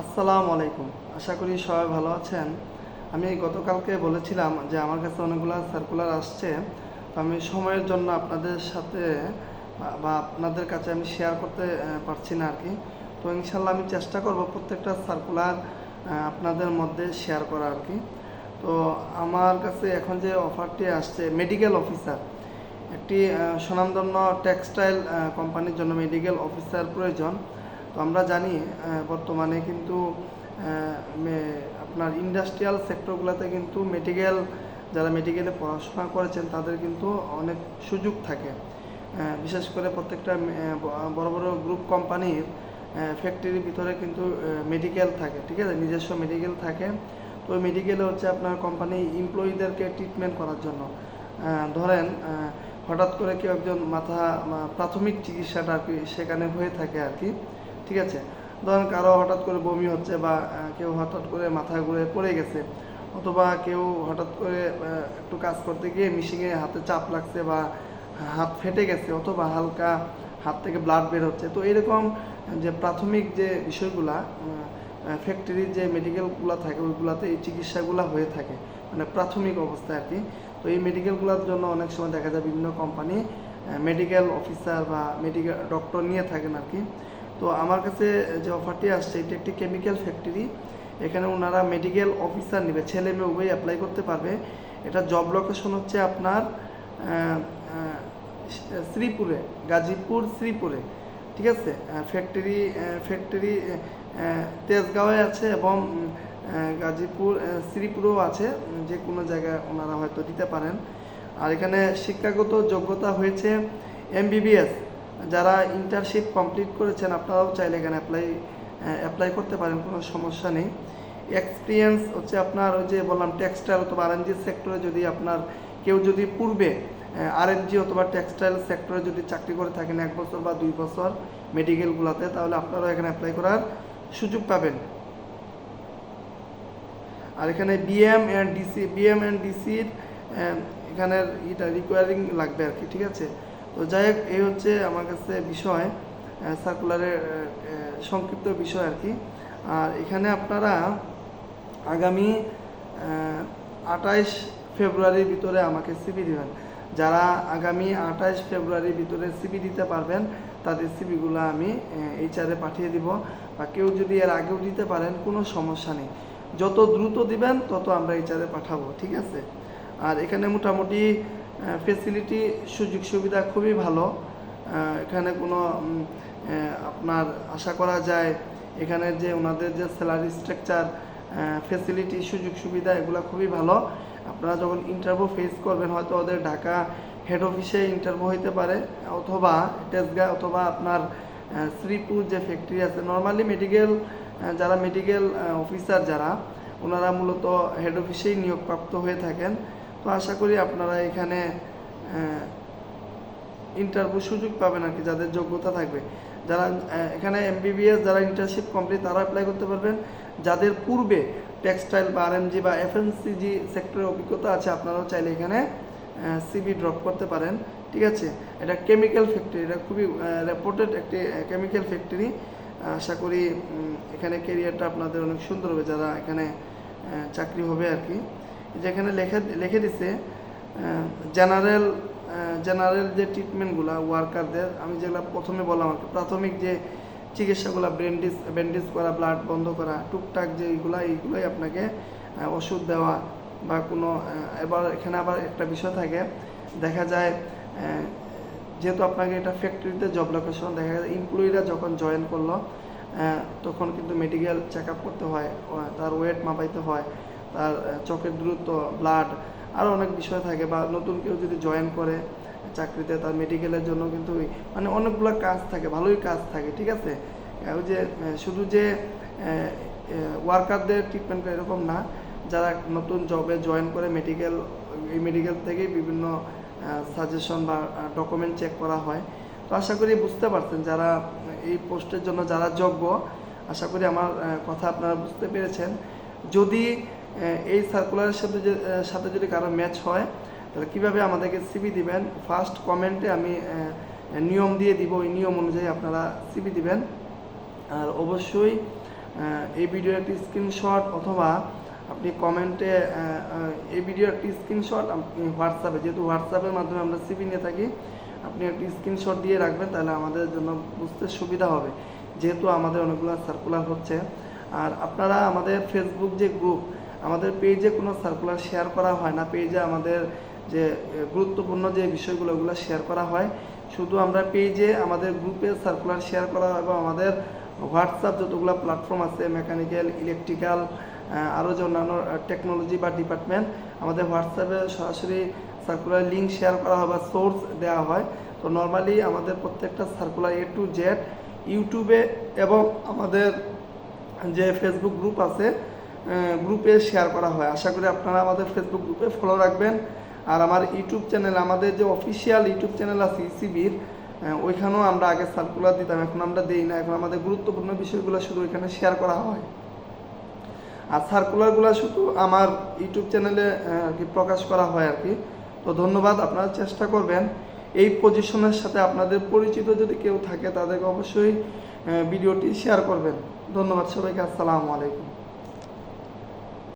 আসসালামু আলাইকুম। আশা করি সবাই ভালো আছেন। আমি গতকালকে বলেছিলাম যে আমার কাছে অনেকগুলো সার্কুলার আসছে। তো আমি সময়ের জন্য আপনাদের সাথে বা- আপনাদের কাছে আমি শেয়ার করতে পারছি না আর কি তো ইনশাল্লাহ আমি চেষ্টা করব প্রত্যেকটা সার্কুলার আপনাদের মধ্যে শেয়ার করা আর কি তো আমার কাছে এখন যে অফারটি আসছে মেডিকেল অফিসার একটি স্বনামধন্য টেক্সটাইল কোম্পানির জন্য মেডিকেল অফিসার প্রয়োজন। তো আমরা জানি বর্তমানে কিন্তু আপনার ইন্ডাস্ট্রিয়াল সেক্টরগুলোতে কিন্তু মেডিকেল যারা মেডিকেলে পড়াশোনা করেছেন, তাদের কিন্তু অনেক সুযোগ থাকে। বিশেষ করে প্রত্যেকটা বড় বড় গ্রুপ কোম্পানির ফ্যাক্টরির ভিতরে কিন্তু মেডিকেল থাকে, ঠিক আছে? নিজস্ব মেডিকেল থাকে। তো ওই মেডিকেলে হচ্ছে আপনার কোম্পানি এমপ্লয়ীদেরকে ট্রিটমেন্ট করার জন্য। ধরেন হঠাৎ করে কেউ একজন মাথা প্রাথমিক চিকিৎসাটা আর কি সেখানে হয়ে থাকে আর কি। ঠিক আছে? ধরেন কারও হঠাৎ করে বমি হচ্ছে বা কেউ হঠাৎ করে মাথা ঘুরে পড়ে গেছে, অথবা কেউ হঠাৎ করে একটু কাজ করতে গিয়ে মিশিংয়ে হাতে চাপ লাগছে বা হাত ফেটে গেছে অথবা হালকা হাত থেকে ব্লাড বের হচ্ছে। তো এরকম যে প্রাথমিক যে বিষয়গুলা ফ্যাক্টরির যে মেডিকেলগুলো থাকে, ওইগুলাতে এই চিকিৎসাগুলো হয়ে থাকে মানে প্রাথমিক অবস্থায় আর কি। তো এই মেডিকেলগুলোর জন্য অনেক সময় দেখা যায় বিভিন্ন কোম্পানি মেডিকেল অফিসার বা মেডিকেল ডক্টর নিয়ে থাকেন আর কি। তো আমার কাছে যে অফারটি আসছে, এটি একটি কেমিক্যাল ফ্যাক্টরি এখানে ওনারা মেডিকেল অফিসার নেবে, ছেলে মেয়ে উভয় অ্যাপ্লাই করতে পারবে। এটা জব লোকেশন হচ্ছে আপনার শ্রীপুরে, গাজীপুর শ্রীপুরে, ঠিক আছে? ফ্যাক্টরি ফ্যাক্টরি তেজগাঁওয়ে আছে এবং গাজীপুর শ্রীপুরেও আছে। যে কোনো জায়গায় ওনারা হয়তো দিতে পারেন। আর এখানে শিক্ষাগত যোগ্যতা হয়েছে এমবিবিএস যারা ইন্টার্নশিপ কমপ্লিট করেছেন, আপনারাও চাইলে এখানে অ্যাপ্লাই অ্যাপ্লাই করতে পারেন, কোনো সমস্যা নেই। এক্সপিরিয়েন্স হচ্ছে আপনার ওই যে বললাম টেক্সটাইল অথবা আরএনজি সেক্টরে যদি আপনার কেউ যদি পূর্বে আরএনজি অথবা টেক্সটাইল সেক্টরে যদি চাকরি করে থাকেন এক বছর বা দুই বছর মেডিকেলগুলোতে তাহলে আপনারাও এখানে অ্যাপ্লাই করার সুযোগ পাবেন। আর এখানে BM and DC BM and ডিসির এখানের এটা রিকোয়ারিং লাগবে আর কি, ঠিক আছে? তো যাই হোক, এই হচ্ছে আমার কাছে বিষয় সার্কুলারের সংক্ষিপ্ত বিষয় আর কি। আর এখানে আপনারা আগামী আঠাইশ ফেব্রুয়ারির ভিতরে আমাকে সিবি দেবেন। যারা আগামী আঠাইশ ফেব্রুয়ারির ভিতরে সিবি দিতে পারবেন, তাদের সিবিগুলো আমি এইচআরে পাঠিয়ে দিব। বা কেউ যদি এর আগেও দিতে পারেন, কোনো সমস্যা নেই। যত দ্রুত দিবেন, তত আমরা এইচআরে পাঠাবো, ঠিক আছে? আর এখানে মোটামুটি ফেসিলিটি সুযোগ সুবিধা খুবই ভালো। এখানে কোনো আপনার আশা করা যায় এখানের যে ওনাদের যে স্যালারি স্ট্রাকচার ফেসিলিটি সুযোগ সুবিধা, এগুলো খুবই ভালো। আপনারা যখন ইন্টারভিউ ফেস করবেন, হয়তো ওদের ঢাকা হেড অফিসে ইন্টারভিউ হইতে পারে, অথবা টেসগা অথবা আপনার শ্রীপুর যে ফ্যাক্টরি আছে। নর্মালি মেডিকেল যারা মেডিকেল অফিসার যারা, ওনারা মূলত হেড অফিসেই নিয়োগপ্রাপ্ত হয়ে থাকেন। তো আশা করি আপনারা এখানে ইন্টারভিউ সুযোগ পাবেন আর কি, যাদের যোগ্যতা থাকবে। যারা এখানে এমবিবিএস যারা ইন্টার্নশিপ কমপ্লিট তারা অ্যাপ্লাই করতে পারবেন। যাদের পূর্বে টেক্সটাইল বা আরএমজি বা এফএমসিজি সেক্টরের অভিজ্ঞতা আছে, আপনারাও চাইলে এখানে সিবি ড্রপ করতে পারেন। ঠিক আছে? এটা কেমিক্যাল ফ্যাক্টরি এটা খুবই রেপোর্টেড একটি কেমিক্যাল ফ্যাক্টরি আশা করি এখানে কেরিয়ারটা আপনাদের অনেক সুন্দর হবে, যারা এখানে চাকরি হবে আর কি। যেখানে লেখা, লিখে দিছে জেনারেল জেনারেল যে ট্রিটমেন্টগুলো ওয়ার্কারদের আমি যেগুলো প্রথমে বললাম আর প্রাথমিক যে চিকিৎসাগুলো, ব্যান্ডেজ ব্যান্ডেজ করা ব্লাড বন্ধ করা, টুকটাক যে এইগুলো, এইগুলোই আপনাকে ওষুধ দেওয়া বা কোনো এবার এখানে আবার একটা বিষয় থাকে, দেখা যায় যেহেতু আপনাকে এটা ফ্যাক্টরিতে জব লোকেশন দেখা যায় এমপ্লয়িরা যখন জয়েন করল তখন কিন্তু মেডিকেল চেক আপ করতে হয় তার ওয়েট মাপাইতে হয় তার চোখের দ্রুত ব্লাড আরও অনেক বিষয় থাকে বা নতুন কেউ যদি জয়েন করে চাকরিতে তার মেডিকেলের জন্য কিন্তু মানে অনেকগুলো কাজ থাকে, ভালোই কাজ থাকে, ঠিক আছে? ওই যে শুধু যে ওয়ার্কারদের ট্রিটমেন্ট এরকম না, যারা নতুন জবে জয়েন করে মেডিকেল এই মেডিকেল থেকেই বিভিন্ন সাজেশন বা ডকুমেন্ট চেক করা হয়। তো আশা করি বুঝতে পারছেন যারা এই পোস্টের জন্য যারা যোগ্য, আশা করি আমার কথা আপনারা বুঝতে পেরেছেন। যদি এই সার্কুলারের সাথে যে- সাথে যদি কারও ম্যাচ হয়, তাহলে কীভাবে আমাদেরকে সিবি দিবেন? ফার্স্ট কমেন্টে আমি নিয়ম দিয়ে দিব, ওই নিয়ম অনুযায়ী আপনারা সিবি দিবেন। আর অবশ্যই এই ভিডিও একটি স্ক্রিনশট অথবা আপনি কমেন্টে এই ভিডিও একটি স্ক্রিনশট আপনি হোয়াটসঅ্যাপে যেহেতু হোয়াটসঅ্যাপের মাধ্যমে আমরা সিবি নিয়ে থাকি, আপনি একটি স্ক্রিনশট দিয়ে রাখবেন, তাহলে আমাদের জন্য বুঝতে সুবিধা হবে। যেহেতু আমাদের অনেকগুলো সার্কুলার হচ্ছে। আর আপনারা আমাদের ফেসবুক যে গ্রুপ আমাদের পেজে কোনো সার্কুলার শেয়ার করা হয় না। পেজে আমাদের যে গুরুত্বপূর্ণ যে বিষয়গুলো, ওগুলো শেয়ার করা হয়। শুধু আমরা পেজে আমাদের গ্রুপে সার্কুলার শেয়ার করা হয় এবং আমাদের হোয়াটসঅ্যাপ যতগুলো প্ল্যাটফর্ম আছে মেকানিক্যাল ইলেকট্রিক্যাল আরও যে অন্যান্য টেকনোলজি বা ডিপার্টমেন্ট আমাদের হোয়াটসঅ্যাপে সরাসরি সার্কুলার লিঙ্ক শেয়ার করা হয় বা সোর্স দেওয়া হয়। তো নর্মালি আমাদের প্রত্যেকটা সার্কুলার এ টু জেড ইউটিউবে এবং আমাদের যে ফেসবুক গ্রুপ আছে গ্রুপে শেয়ার করা হয়। আশা করি আপনারা আমাদের ফেসবুক গ্রুপে ফলো রাখবেন। আর আমার ইউটিউব চ্যানেল আমাদের যে অফিসিয়াল ইউটিউব চ্যানেল আছে ইসিবির ওইখানেও আমরা আগে সার্কুলার দিতাম, এখন আমরা দিই না। এখন আমাদের গুরুত্বপূর্ণ বিষয়গুলো শুধু ওইখানে শেয়ার করা হয়। আর সার্কুলারগুলো শুধু আমার ইউটিউব চ্যানেলে আর কি প্রকাশ করা হয় আর কি। তো ধন্যবাদ, আপনারা চেষ্টা করবেন। এই পজিশনের সাথে আপনাদের পরিচিত যদি কেউ থাকে, তাদেরকে অবশ্যই ভিডিওটি শেয়ার করবেন। ধন্যবাদ সবাইকে, আসসালামু আলাইকুম।